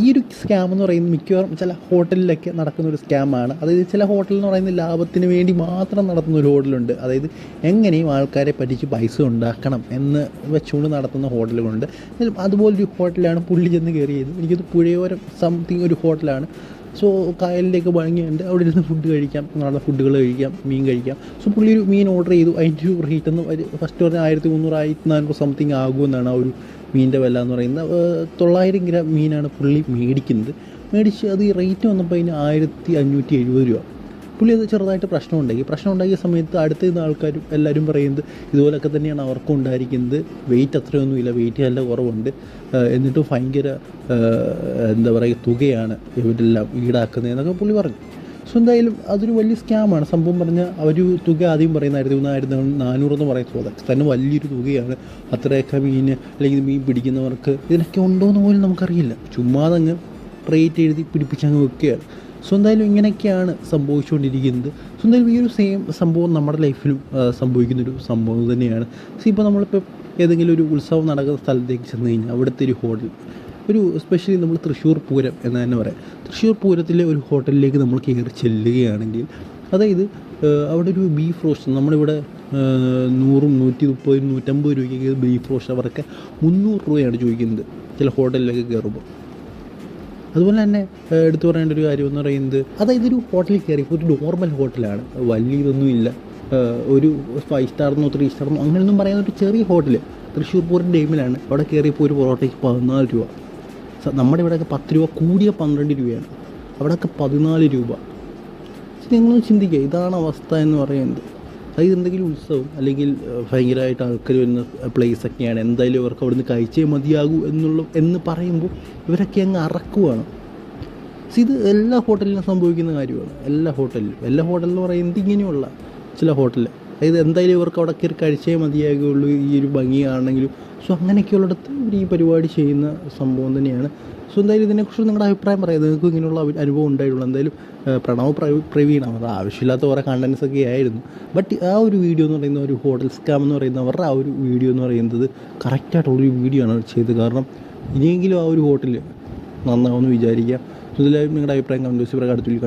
ഈ ഒരു സ്കാം എന്ന് പറയുന്നത് മിക്കവാറും ചില ഹോട്ടലിലൊക്കെ നടക്കുന്ന ഒരു സ്കാമാണ് അതായത് ചില ഹോട്ടൽ എന്ന് പറയുന്നത് ലാഭത്തിന് വേണ്ടി മാത്രം നടത്തുന്ന ഒരു ഹോട്ടലുണ്ട്. അതായത് എങ്ങനെയും ആൾക്കാരെ പറ്റിച്ച് പൈസ ഉണ്ടാക്കണം എന്ന് വെച്ചുകൊണ്ട് നടത്തുന്ന ഹോട്ടലുകളുണ്ട്. അതുപോലൊരു ഹോട്ടലാണ് പുള്ളി ചെന്ന് കയറിയത്. എനിക്കത് പുഴയോരം സംതിങ് ഒരു ഹോട്ടലാണ്. സോ കായലിലേക്ക് ഭംഗിയുണ്ട് അവിടെ ഇരുന്ന് ഫുഡ് കഴിക്കാം. നാളെ ഫുഡുകൾ കഴിക്കാം. മീൻ കഴിക്കാം. സോ പുള്ളി ഒരു മീൻ ഓർഡർ ചെയ്തു. അതിന്റെ റേറ്റ് എന്ന് ഫസ്റ്റ് പറഞ്ഞാൽ ആയിരത്തി മുന്നൂറ് ആയിരത്തി നാനൂറ് സംതിങ് ആകുമെന്നാണ് ആ ഒരു മീനിന്റെ വില എന്ന് പറയുന്നത് ഏഹ് തൊള്ളായിരം ഗ്രാം മീനാണ് പുള്ളി മേടിക്കുന്നത്. മേടിച്ച് അത് ഈ റേറ്റ് വന്നപ്പോൾ അതിന് ആയിരത്തി അഞ്ഞൂറ്റി എഴുപത് രൂപ. പുള്ളി അത് ചെറുതായിട്ട് പ്രശ്നം ഉണ്ടാക്കി പ്രശ്നം ഉണ്ടാക്കിയ സമയത്ത് അടുത്ത് നിന്ന് ആൾക്കാരും എല്ലാവരും പറയുന്നത് ഇതുപോലൊക്കെ തന്നെയാണ് അവർക്കും ഉണ്ടായിരിക്കുന്നത്. വെയിറ്റ് അത്രയൊന്നുമില്ല. വെയിറ്റ് നല്ല കുറവുണ്ട്. എന്നിട്ടും ഭയങ്കര എന്താ പറയുക തുകയാണ് ഇവരെല്ലാം ഈടാക്കുന്നതെന്നൊക്കെ പുള്ളി പറഞ്ഞു. സോ എന്തായാലും അതൊരു വലിയ സ്കാമാണ്. സംഭവം പറഞ്ഞാൽ അവർ തുക ആദ്യം പറയുന്ന ആയിരത്തി മൂന്നായിരത്തി നാനൂറ് എന്ന് പറയുന്നത് അതൊക്കെ തന്നെ വലിയൊരു തുകയാണ്. അത്രയൊക്കെ മീൻ അല്ലെങ്കിൽ മീൻ പിടിക്കുന്നവർക്ക് ഇതിനൊക്കെ ഉണ്ടോ എന്ന് പോലും നമുക്കറിയില്ല. ചുമ്മാതങ്ങ് റേറ്റ് എഴുതി പിടിപ്പിച്ചങ്ങ് വെക്കുകയാണ്. സോ എന്തായാലും ഇങ്ങനെയൊക്കെയാണ് സംഭവിച്ചുകൊണ്ടിരിക്കുന്നത്. സോ എന്തായാലും ഈ ഒരു സെയിം സംഭവം നമ്മുടെ ലൈഫിലും സംഭവിക്കുന്നൊരു സംഭവം തന്നെയാണ്. സോ ഇപ്പോൾ നമ്മളിപ്പോൾ ഏതെങ്കിലും ഒരു ഉത്സവം നടക്കുന്ന സ്ഥലത്തേക്ക് ചെന്ന് കഴിഞ്ഞാൽ അവിടുത്തെ ഒരു ഹോട്ടൽ ഒരു സ്പെഷ്യലി നമ്മൾ തൃശ്ശൂർ പൂരം എന്ന് തന്നെ പറയാം. തൃശ്ശൂർ പൂരത്തിലെ ഒരു ഹോട്ടലിലേക്ക് നമ്മൾ കയറി ചെല്ലുകയാണെങ്കിൽ അതായത് അവിടെ ഒരു ബീഫ് റോസ്റ്റ് നമ്മളിവിടെ നൂറും നൂറ്റി മുപ്പതും നൂറ്റമ്പത് രൂപയ്ക്ക് ബീഫ് റോസ്റ്റ് അവരൊക്കെ മുന്നൂറ് രൂപയാണ് ചോദിക്കുന്നത് ചില ഹോട്ടലിലൊക്കെ കയറുമ്പോൾ. അതുപോലെ തന്നെ എടുത്തു പറയേണ്ട ഒരു കാര്യം എന്ന് പറയുന്നത് അതായത് ഒരു ഹോട്ടലിൽ കയറി ഇപ്പോൾ ഒരു നോർമൽ ഹോട്ടലാണ്. വലിയതൊന്നുമില്ല ഒരു ഫൈവ് സ്റ്റാർന്നോ ത്രീ സ്റ്റാർന്നോ അങ്ങനെയൊന്നും പറയുന്ന ഒരു ചെറിയ ഹോട്ടൽ തൃശ്ശൂർ പൂരം ടൈമിലാണ് അവിടെ കയറിയപ്പോൾ ഒരു പൊറോട്ടയ്ക്ക് പതിനാല് രൂപ. നമ്മുടെ ഇവിടെയൊക്കെ പത്ത് രൂപ കൂടിയ പന്ത്രണ്ട് രൂപയാണ്. അവിടെയൊക്കെ പതിനാല് രൂപ. നിങ്ങൾ ചിന്തിക്കുക ഇതാണ് അവസ്ഥ എന്ന് പറയുന്നത്. അതായത് എന്തെങ്കിലും ഉത്സവം അല്ലെങ്കിൽ ഭയങ്കരമായിട്ട് ആൾക്കാർ വരുന്ന പ്ലേസ് ഒക്കെയാണ്. എന്തായാലും ഇവർക്ക് അവിടുന്ന് കഴിച്ചേ മതിയാകൂ എന്നുള്ള എന്ന് പറയുമ്പോൾ ഇവരൊക്കെ അങ്ങ് അറക്കുവാണ്. ഇത് എല്ലാ ഹോട്ടലിലും സംഭവിക്കുന്ന കാര്യമാണ്. എല്ലാ ഹോട്ടലിലും എല്ലാ ഹോട്ടലെന്ന് പറയുന്നത് ഇങ്ങനെയുള്ള ചില ഹോട്ടലിൽ അതായത് എന്തായാലും ഇവർക്ക് അവിടെ കയറി കഴിച്ചേ മതിയാകുള്ളൂ ഈ ഒരു ഭംഗിയാണെങ്കിലും. സോ അങ്ങനെയൊക്കെയുള്ളിടത്ത് ഇവർ ഈ പരിപാടി ചെയ്യുന്ന സംഭവം തന്നെയാണ്. സോ എന്തായാലും ഇതിനെക്കുറിച്ച് നിങ്ങളുടെ അഭിപ്രായം പറയാം. നിങ്ങൾക്ക് ഇങ്ങനെയുള്ള അനുഭവം ഉണ്ടായിട്ടുള്ളൂ. എന്തായാലും പ്രണവ് പ്രവീ- പ്രവീണം അത് ആവശ്യമില്ലാത്ത കുറേ കണ്ടൻസ് ഒക്കെ ആയിരുന്നു. ബട്ട് ആ ഒരു വീഡിയോ എന്ന് പറയുന്ന ഒരു ഹോട്ടൽ സ്കാം എന്ന് പറയുന്ന അവരുടെ ആ ഒരു വീഡിയോ എന്ന് പറയുന്നത് കറക്റ്റായിട്ടുള്ളൊരു വീഡിയോ ആണ് ചെയ്തത്. കാരണം ഇനിയെങ്കിലും ആ ഒരു ഹോട്ടൽ നന്നാവുമെന്ന് വിചാരിക്കാം. ഇതിലായും നിങ്ങളുടെ അഭിപ്രായം കമന്റ് ബോക്സിൽ അടുത്തുള്ള